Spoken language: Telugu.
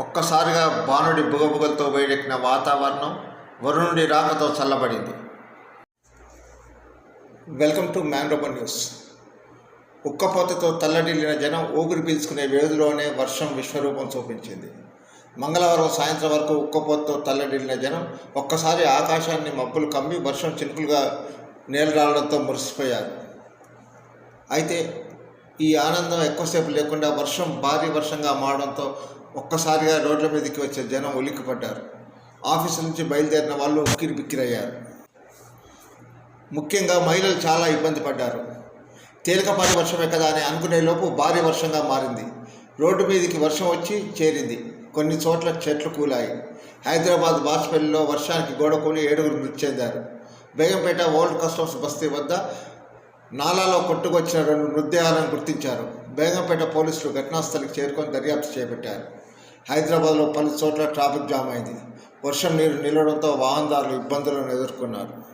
ఒక్కసారిగా బాణుడి బుగబుగలతో వేడెక్కిన వాతావరణం వరుణుడి రాకతో చల్లబడింది. Welcome to Mangrover news. ఉక్కపోతతో తల్లడిల్లిన జనం ఊపిరి పీల్చుకునే వ్యవధిలోనే వర్షం విశ్వరూపం చూపించింది. మంగళవారం సాయంత్రం వరకు ఉక్కపోతతో తల్లడిల్లిన జనం ఒక్కసారి ఆకాశాన్ని మబ్బులు కమ్మి వర్షం చినుకులుగా నేలరాలడంతో మురిసిపోయారు. అయితే ఈ ఆనందం ఎక్కువసేపు లేకుండా వర్షం భారీ వర్షంగా మారడంతో ఒక్కసారిగా రోడ్ల మీదకి వచ్చే జనం ఉలిక్కిపడ్డారు. ఆఫీసు నుంచి బయలుదేరిన వాళ్ళు ఉక్కిరి బిక్కిరయ్యారు. ముఖ్యంగా మహిళలు చాలా ఇబ్బంది పడ్డారు. తేలికపాటి వర్షమే కదా అని అనుకునే లోపు భారీ వర్షంగా మారింది. రోడ్డు మీదకి వర్షం వచ్చి చేరింది. కొన్ని చోట్ల చెట్లు కూలాయి. హైదరాబాద్ బాచ్పల్లిలో వర్షానికి గోడ కూలి ఏడుగురు మృతి చెందారు. బేగంపేట ఓల్డ్ కస్టమ్స్ బస్తీ వద్ద నాలాలో కొట్టుకొచ్చిన రెండు మృతదేహాలను గుర్తించారు. బేగంపేట పోలీసులు ఘటనాస్థలికి చేరుకొని దర్యాప్తు చేపట్టారు. హైదరాబాద్లో పలు చోట్ల ట్రాఫిక్ జామ్ అయింది. వర్షం నీరు నిలవడంతో వాహనదారులు ఇబ్బందులను ఎదుర్కొన్నారు.